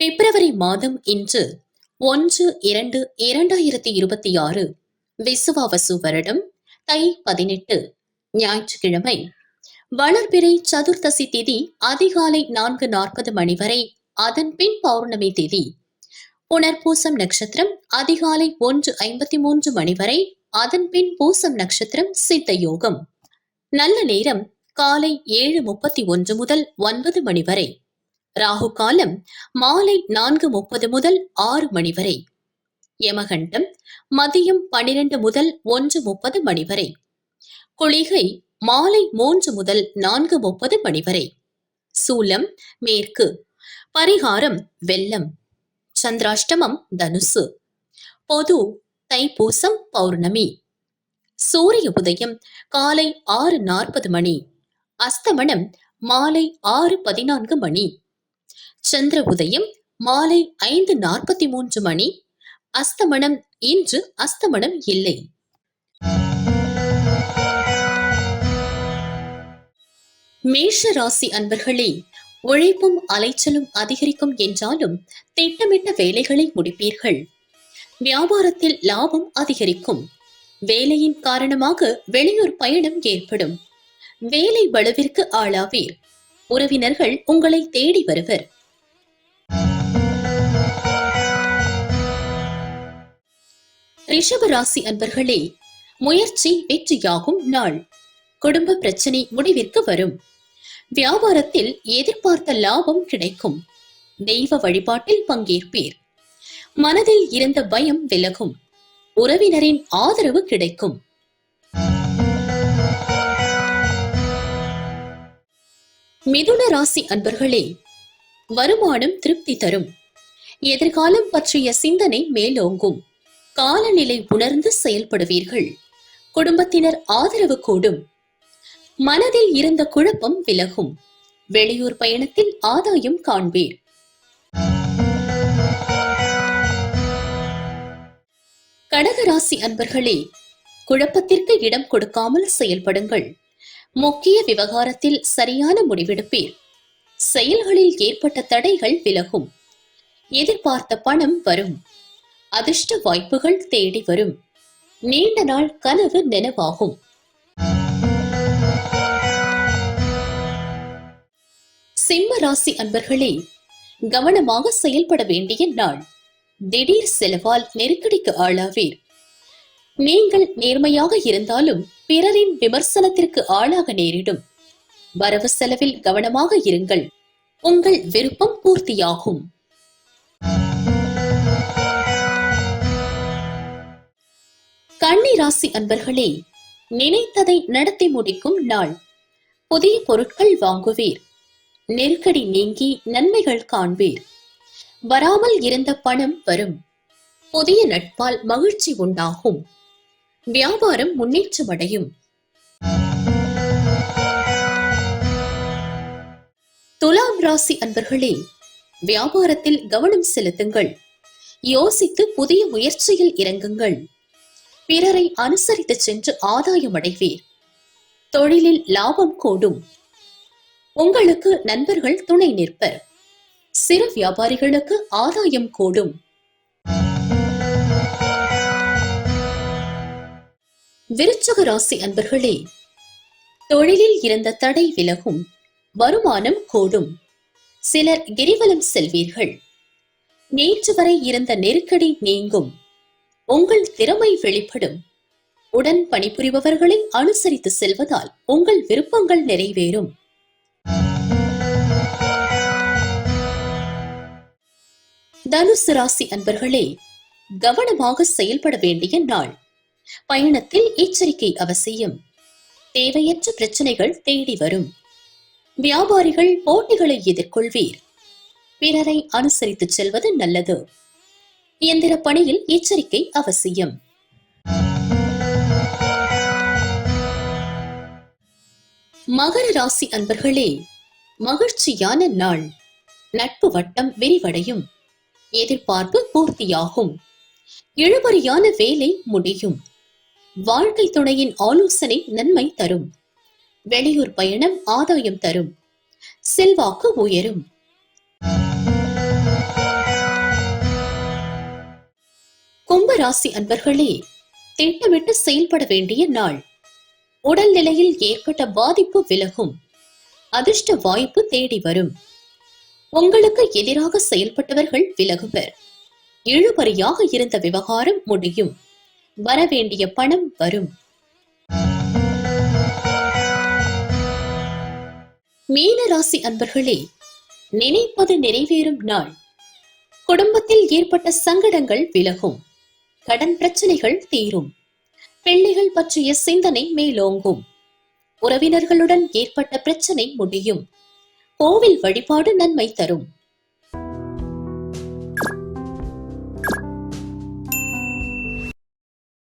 பிப்ரவரி மாதம் இன்று ஒன்று இரண்டு இரண்டாயிரத்தி இருபத்தி ஆறு விசுவாவசு வருடம் தை பதினெட்டு ஞாயிற்றுக்கிழமை. வளர்பிறை சதுர்த்தசி திதி அதிகாலை நான்கு நாற்பது மணி வரை அதன் பின் பௌர்ணமி திதி. புனர்பூசம் நட்சத்திரம் அதிகாலை ஒன்று ஐம்பத்தி மூன்று மணி வரை அதன் பின் பூசம் நட்சத்திரம் சித்த யோகம். நல்ல நேரம் காலை ஏழு முப்பத்தி ஒன்று முதல் ஒன்பது மணி வரை. ராகு காலம் மாலை நான்கு முப்பது முதல் ஆறு மணி வரை. யமகண்டம் மதியம் பனிரெண்டு முதல் ஒன்று முப்பது மணி வரை. குளிகை மாலை மூன்று முதல் நான்கு முப்பது மணி வரை. சூலம் மேற்கு பரிகாரம் வெள்ளம் சந்திராஷ்டமம் தனுசு பொது தைப்பூசம் பௌர்ணமி சூரிய உதயம் காலை ஆறு நாற்பது மணி அஸ்தமனம் மாலை ஆறு பதினான்கு மணி சந்திர உதயம் மாலை ஐந்து நாற்பத்தி மூன்று மணி. அஸ்தமனம் இன்று அஸ்தமனம் இல்லை. மேஷ ராசி அன்பர்களே உழைப்பும் அலைச்சலும் அதிகரிக்கும் என்றாலும் திட்டமிட்ட வேலைகளை முடிப்பீர்கள். வியாபாரத்தில் லாபம் அதிகரிக்கும். வேலையின் காரணமாக வெளியூர் பயணம் ஏற்படும். வேலை வலுவிற்கு ஆளாவீர். உறவினர்கள் உங்களை தேடி வருவர். ரிஷப ராசி அன்பர்களே முயற்சி வெற்றியாகும் நாள். குடும்ப பிரச்சனை முடிவிற்கு வரும். வியாபாரத்தில் எதிர்பார்த்த லாபம் கிடைக்கும். தெய்வ வழிபாட்டில் பங்கேற்பீர். மனதில் இருந்த பயம் விலகும். உறவினரின் ஆதரவு கிடைக்கும். மிதுன ராசி அன்பர்களே வருமானம் திருப்தி தரும். எதிர்காலம் பற்றிய சிந்தனை மேலோங்கும். காலநிலை உணர்ந்து செயல்படுவீர்கள். குடும்பத்தினர் ஆதரவு கூடும். மனதில் இருந்த குழப்பம் விலகும். வெளியூர் பயணத்தில் ஆதாயம் காண்பீர். கடகராசி அன்பர்களே குழப்பத்திற்கு இடம் கொடுக்காமல் செயல்படுங்கள். முக்கிய விவகாரத்தில் சரியான முடிவெடுப்பீர். செயல்களில் ஏற்பட்ட தடைகள் விலகும். எதிர்பார்த்த பணம் வரும். அதிர்ஷ்ட வாய்ப்புகள் தேடி வரும். நீண்ட நாள் கனவு நினைவாகும். சிம்ம ராசி அன்பர்களே கவனமாக செயல்பட வேண்டிய நாள். திடீர் செலவால் நெருக்கடிக்கு ஆளாவீர். நீங்கள் நேர்மையாக இருந்தாலும் பிறரின் விமர்சனத்திற்கு ஆளாக நேரிடும். வரவு செலவில் கவனமாக இருங்கள். உங்கள் விருப்பம் பூர்த்தியாகும். கன்னி ராசி அன்பர்களே நினைத்ததை நடத்தி முடிக்கும் நாள். புதிய பொருட்கள் வாங்குவீர். நெருக்கடி நீங்கி நன்மைகள் காண்பீர். வராமல் இருந்த பணம் வரும். புதிய நட்பால் மகிழ்ச்சி உண்டாகும். வியாபாரம் முன்னேற்றமடையும் துலாம் ராசி அன்பர்களே வியாபாரத்தில் கவனம் செலுத்துங்கள். யோசித்து புதிய முயற்சியில் இறங்குங்கள். பிறரை அனுசரித்து சென்று ஆதாயம் அடைவீர். தொழிலில் லாபம் கூடும். உங்களுக்கு நண்பர்கள் துணை நிற்பர். சிறு வியாபாரிகளுக்கு ஆதாயம் கூடும். விருச்சக ராசி அன்பர்களே தொழிலில் இருந்த தடை விலகும் வருமானம் கூடும். சிலர் கிரிவலம் செல்வீர்கள். நேற்று வரை இருந்த நெருக்கடி நீங்கும். உங்கள் திறமை வெளிப்படும். உடன் பணிபுரிபவர்களை அனுசரித்து செல்வதால் உங்கள் விருப்பங்கள் நிறைவேறும். தனுசு ராசி அன்பர்களே கவனமாக செயல்பட வேண்டிய நாள். பயணத்தில் எச்சரிக்கை அவசியம். தேவையற்ற பிரச்சனைகள் தேடி வரும். வியாபாரிகள் போட்டிகளை எதிர்கொள்வீர். பிறரை அனுசரித்து செல்வது நல்லது. இயந்திர பணியில் எச்சரிக்கை அவசியம். மகர ராசி அன்பர்களே மகிழ்ச்சியான நாள். நட்பு வட்டம் விரிவடையும். எதிர்பார்ப்பு பூர்த்தியாகும். இழுபறியான வேலை முடியும். வாழ்க்கை துணையின் ஆலோசனை நன்மை தரும். வெளியூர் பயணம் ஆதாயம் தரும். செல்வாக்கு உயரும். ராசி அன்பர்களே திட்டமிட்டு செயல்பட வேண்டிய நாள். உடல் நிலையில் ஏற்பட்ட பாதிப்பு விலகும். அதிர்ஷ்ட வாய்ப்பு தேடி வரும். உங்களுக்கு எதிராக செயல்பட்டவர்கள் விலகுவர். இழுபறியாக இருந்த விவகாரம் முடியும். வரவேண்டிய பணம் வரும். மீன ராசி அன்பர்களே நினைப்பது நிறைவேறும் நாள். குடும்பத்தில் ஏற்பட்ட சங்கடங்கள் விலகும். கடன் பிரச்சனைகள் தீரும். பிள்ளைகள் பற்றிய சிந்தனை மேலோங்கும். உறவினர்களுடன் ஏற்பட்ட பிரச்சனை முடியும். கோவில் வழிபாடு நன்மை தரும்.